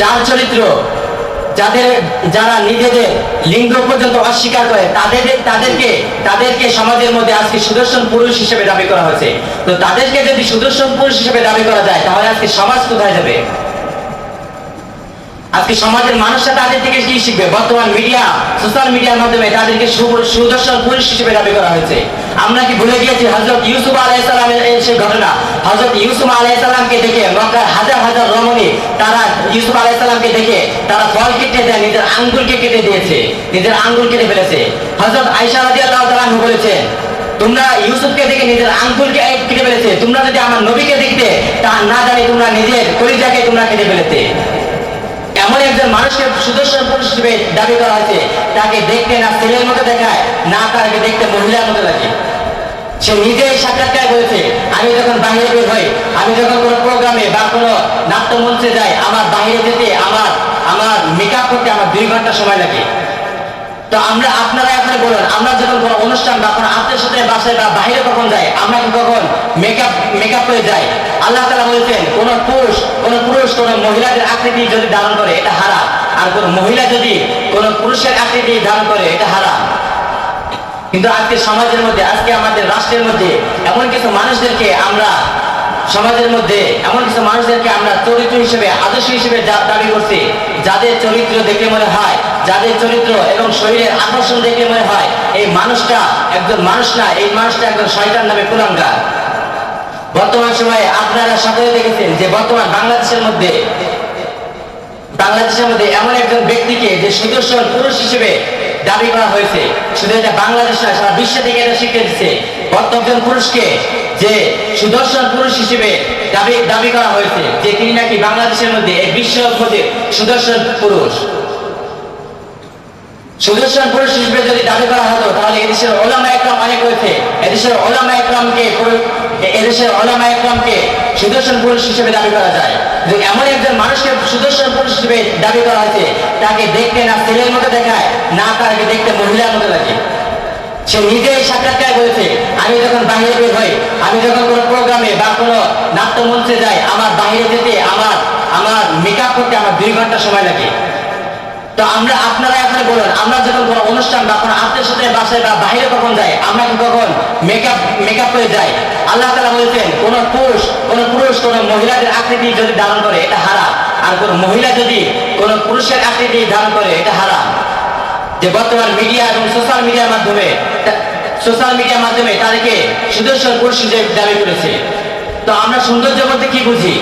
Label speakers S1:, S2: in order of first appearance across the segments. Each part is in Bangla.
S1: যার চরিত্র যাদের, যারা নিজেদের লিঙ্গ পর্যন্ত অস্বীকার করে, তাদের, তাদেরকে তাদেরকে সমাজের মধ্যে আজকে সুদর্শন পুরুষ হিসেবে দাবি করা হয়েছে। তো তাদেরকে যদি সুদর্শন পুরুষ হিসেবে দাবি করা যায়, তাহলে আজকে সমাজ কোথায় যাবে? আজকে সমাজের মানুষরা তাদের থেকে কি শিখবে? বর্তমান মিডিয়া সোশ্যাল মিডিয়ার মাধ্যমে তাদেরকে সুদর্শন পুরুষ হিসেবে দাবি করা হয়েছে। আমরা কি ভুলে গিয়েছি হজরত ইউসুফ আলাইসালামের সেই ঘটনা? হজরত ইউসুফ আলাইসালামকে দেখে মক্কার হাজার হাজার রমণী, তারা ইউসুফ আলাইসালামকে দেখে তারা ফল কেটে দেয়, নিজের আঙ্গুলকে কেটে দিয়েছে, নিজের আঙ্গুল কেটে ফেলেছে। হজরত আইসা রাজি আল্লাহ তালাহ বলেছেন, তোমরা ইউসুফকে দেখে নিজের আঙ্গুলকে কেটে ফেলেছে। তোমরা যদি আমার নবীকে দেখতে, তা না জানি তোমরা নিজের কলিজাকে তোমরা কেটে ফেলেছে এমন একজন মানুষকে সুদর্শন পুরুষ হিসেবে দাবি করা হয়েছে, তাকে দেখতে না ছেলের মতো দেখায়, না তাকে দেখতে মহিলার মতো লাগে। সে নিজেই সাক্ষাৎকার বলেছে আমি যখন বাইরে বের হই, আমি যখন কোনো প্রোগ্রামে বা কোনো নাট্যমঞ্চে যাই, আমার বাহিরে যেতে, আমার আমার মেকআপ করতে আমার দুই ঘণ্টা সময় লাগে। তো আমরা আপনারা এখন বলুন, আমরা যখন কোনো অনুষ্ঠান বা কোনো সাথে বাসায় বা বাইরে কখন যাই আমরা কখন মেকআপ মেকআপ করে যাই? আল্লাহ তালা বলেছেন, কোন পুরুষ কোন পুরুষ, কোন মহিলাদের আকৃতি যদি ধারণ করে, এটা হারাম। আর কোন মহিলা যদি কোন পুরুষের আকৃতি ধারণ করে, এটা হারাম। কিন্তু আজকে সমাজের মধ্যে, আজকে আমাদের রাষ্ট্রের মধ্যে এমন কিছু মানুষদেরকে আমরা, সমাজের মধ্যে এমন কিছু মানুষদেরকে আমরা চরিত্র হিসেবে, আদর্শ হিসেবে দাবি করছি, যাদের চরিত্র দেখে মনে হয় যাদের চরিত্র এবং শরীরের আকর্ষণ দেখে মনে হয়, এই মানুষটা একজন মানুষ না, এই মানুষটা একজন শয়তান নামে কুলাঙ্গার। বর্তমান সময়ে আপনারা সকলে দেখেছেন যে বর্তমান বাংলাদেশের মধ্যে বাংলাদেশের মধ্যে এমন একজন ব্যক্তিকে যে সুদর্শন পুরুষ হিসেবে দাবি করা হয়েছে, শুধু এটা বাংলাদেশ নয় সারা বিশ্ব থেকে এটা শিখে দিচ্ছে। বর্তমান পুরুষকে যে সুদর্শন পুরুষ হিসেবে দাবি দাবি করা হয়েছে যে তিনি নাকি বাংলাদেশের মধ্যে এই বিশ্ব সুদর্শন পুরুষ। সুদর্শন পুরুষ হিসেবে যদি দাবি করা হতো, তাহলে সুদর্শন পুরুষ হিসেবে দাবি করা যায়। এমন একজন মানুষকে সুদর্শন পুরুষ হিসেবে দাবি করা হয়েছে, তাকে দেখতে না ছেলের মতো দেখায়, না তাকে দেখতে মহিলার মতো লাগে। সে নিজেই সাক্ষাৎকার বলেছে আমি যখন বাইরে বের হই, আমি যখন কোনো প্রোগ্রামে বা কোনো নাট্যমঞ্চে যাই, আমার বাইরে যেতে আমার আমার মেকআপ করতে আমার দুই ঘণ্টা সময় লাগে। তো আমরা আপনারা এখন বলুন, আমরা যখন কোনো অনুষ্ঠান বা কোনো আত্মীয় সাথে বাসায় বা বাইরে কখন যাই, আমরা কি কখন মেকআপ মেকআপ করে যাই? আল্লাহ তালা বলেছেন, কোন পুরুষ কোন পুরুষ, কোন মহিলাদের আকৃতি যদি ধারণ করে, এটা হারাম। আর কোন মহিলা যদি কোন পুরুষের আকৃতি ধারণ করে, এটা হারাম। যে বর্তমান মিডিয়া এবং সোশ্যাল মিডিয়ার মাধ্যমে সোশ্যাল মিডিয়ার মাধ্যমে তাদেরকে সুদর্শন পুরুষ হিসেবে দাবি করেছে। তো আমরা সৌন্দর্য বলতে কি বুঝি?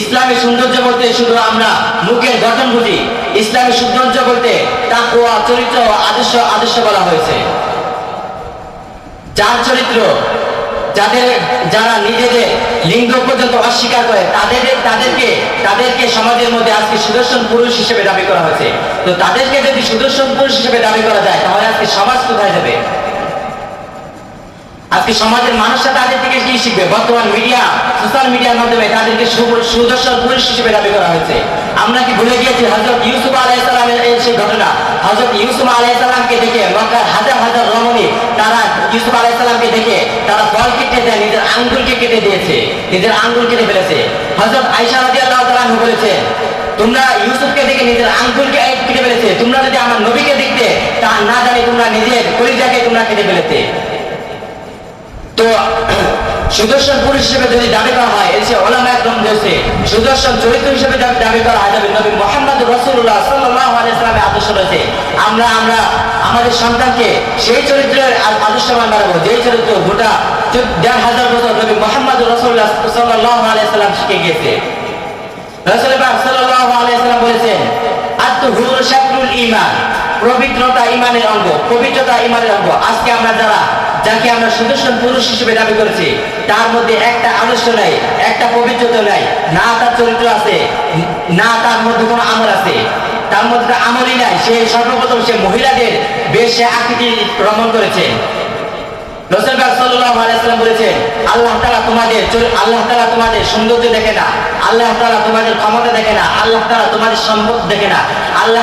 S1: ইসলামী সৌন্দর্য বলতে শুধু আমরা মুখের গঠন বুঝি। ইসলামী সৌন্দর্য বলতে তাকুয়া চরিত্র আদর্শ আদর্শ বলা হয়েছে। যার চরিত্র যাদের, যারা নিজেদের লিঙ্গ পর্যন্ত অস্বীকার করে, তাদের, তাদেরকে তাদেরকে সমাজের মধ্যে আজকে সুদর্শন পুরুষ হিসেবে দাবি করা হয়েছে। তো তাদেরকে যদি সুদর্শন পুরুষ হিসেবে দাবি করা যায়, তাহলে আজকে সমাজ কোথায় যাবে? আজকে সমাজের মানুষরা তাদের থেকে কি শিখবে? বর্তমান মিডিয়া সোশ্যাল মিডিয়ার মাধ্যমে তাদেরকে সুদর্শন পুরুষ হিসেবে দাবি করা হয়েছে। আমরা কি ভুলে গিয়েছি হজরত ইউসুফ আলাইসালামের সেই ঘটনা? হজরত ইউসুফ আলাইসালামকে দেখে মক্কার হাজার হাজার রমণী, তারা ইউসুফ আলাইসালামকে দেখে তারা ফল কেটে দেয় নিজের আঙ্গুলকে কেটে দিয়েছে, নিজের আঙ্গুল কেটে ফেলেছে। হজরত আইসা রাজি আল্লাহ বলেছেন তোমরা ইউসুফকে দেখে নিজের আঙ্গুলকে কেটে ফেলেছে। তোমরা যদি আমার নবীকে দেখতে, তা না জানি তোমরা নিজের কলিজাকে তোমরা কেটে ফেলেছে তো, সুদর্শন পুরুষ হিসেবে যদি দাবি করা হয় এসে ওলামা একদম সুদর্শন চরিত্র হিসেবে দাবি করা হয়, তবে নবী মোহাম্মদ রসুল্লাহ সাল্লাহ আলাইসলামের আদর্শ রয়েছে। আমরা আমরা, আমাদের সন্তানকে সেই চরিত্রের যে চরিত্র গোটা দেড় হাজার বছর নবী মোহাম্মদ রসুল্লাহ সাল্লাহ শিখে গিয়েছে। রসুল পাক সাল্লাল্লাহু আলাইহি সাল্লাম বলেছেন আত্মহুর শাকরুল ঈমান পবিত্রতা ইমানের অঙ্গ, পবিত্রতা ঈমানের অঙ্গ। আজকে আমরা যারা যাকে আমরা সুদর্শন পুরুষ হিসেবে দাবি করেছি, তার মধ্যে একটা আদর্শ নাই, একটা পবিত্রতা নাই, না তার চরিত্র আছে, না তার মধ্যে কোনো আমল আছে। তার মধ্যে আমলই নাই, সে সর্বপ্রথম সে মহিলাদের বেশে আকৃতি ভ্রমণ করেছে। আল্লাহ তোমাদের দেখে না, আল্লাহ তোমাদের ক্ষমতা দেখে না, আল্লাহ তোমাদের দেখে না, আল্লাহ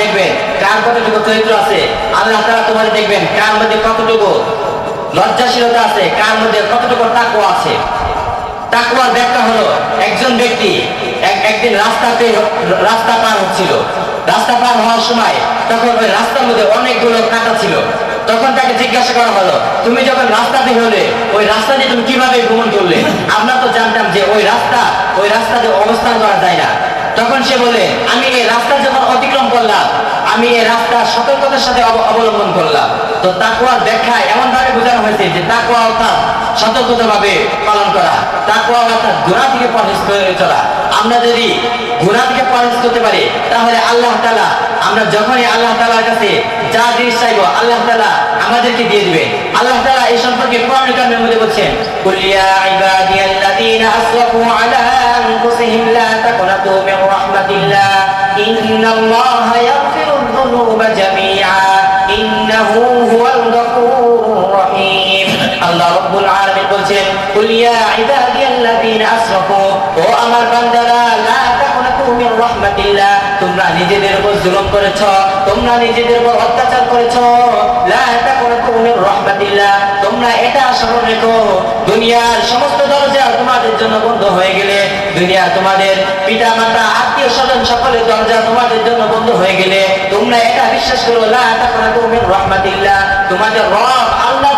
S1: দেখবেন কার কতটুকু আছে, আল্লাহ দেখবেন কার মধ্যে কতটুকু লজ্জাশীলতা আছে, কার মধ্যে কতটুকু তাকওয়া আছে তাকওয়ার ব্যাখ্যা হলো একজন ব্যক্তি, এক- একদিন রাস্তাতে, রাস্তা পার হচ্ছিল। রাস্তা পার হওয়ার সময় তখন ওই রাস্তার মধ্যে অনেকগুলো কাঁটা ছিল। তখন তাকে জিজ্ঞাসা করা হলো, তুমি যখন রাস্তাতে হলে, ওই রাস্তা দিয়ে তুমি কীভাবে ভ্রমণ করলে? আমরা তো জানতাম যে ওই রাস্তা, ওই রাস্তাতে অবস্থান করা যায় না। তখন সে বলে, আমি এই রাস্তা যখন অতিক্রম করলাম। আমি এই রাস্তা সতর্কতার সাথে অবলম্বন করলাম। তো তাকুয়ার ব্যাখ্যা এমন ভাবে বোঝানো হয়েছে যে তাকুয়া অর্থাৎ সতর্কতাভাবে পালন করা। তারপর অর্থাৎ ঘোড়া থেকে পরহেজ করে চলা। আমরা যদি ঘোড়া থেকে পরহেজ করতে পারি, তাহলে আল্লাহ তালা আমরা যখনই আল্লাহ তালার কাছে যা জিনিস চাইব, আল্লাহ তালা আমাদেরকে দিয়ে দিবে। আল্লাহ তালা এই সম্পর্কে পুরানি কারণের মধ্যে বলছেন কুলিয়া রাহমাতিল্লাহ তোমরা নিজেদের উপর জুলুম করেছ, তোমরা নিজেদের উপর অত্যাচার করেছ তোমরা এটা স্মরণ রেখো, দুনিয়ার সমস্ত দরজা তোমাদের জন্য বন্ধ হয়ে গেলে, দুনিয়া তোমাদের পিতা মাতা আত্মীয় স্বজন সকলের দরজা তোমাদের জন্য বন্ধ হয়ে গেলে, তোমরা এটা বিশ্বাস করো লা তাকনাতু মির রাহমাতিল্লাহ তোমাদের রব আল্লাহর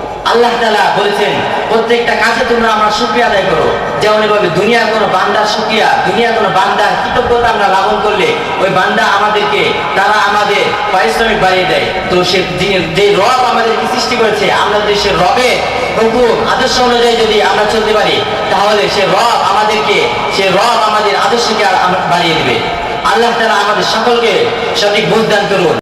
S1: আল্লাহ তাআলা বলেছেন, প্রত্যেকটা কাজে তোমরা আমার শুকরিয়া আদায় করো। যেমন এভাবে দুনিয়ার কোনো বান্দার শুকরিয়া, দুনিয়ার কোনো বান্দার কৃতজ্ঞতা আমরা লাভন করলে ওই বান্দা আমাদেরকে, তারা আমাদের পারিশ্রমিক বাড়িয়ে দেয়। তো সে যে রব আমাদেরকে সৃষ্টি করেছে, আমরা যদি সে রবে হুকুম, আদর্শ অনুযায়ী যদি আমরা চলতে পারি, তাহলে সে রব আমাদেরকে, সে রব আমাদের আদর্শকে বাড়িয়ে দেবে। আল্লাহ তাআলা আমাদের সকলকে সঠিক বুঝ দান করুন।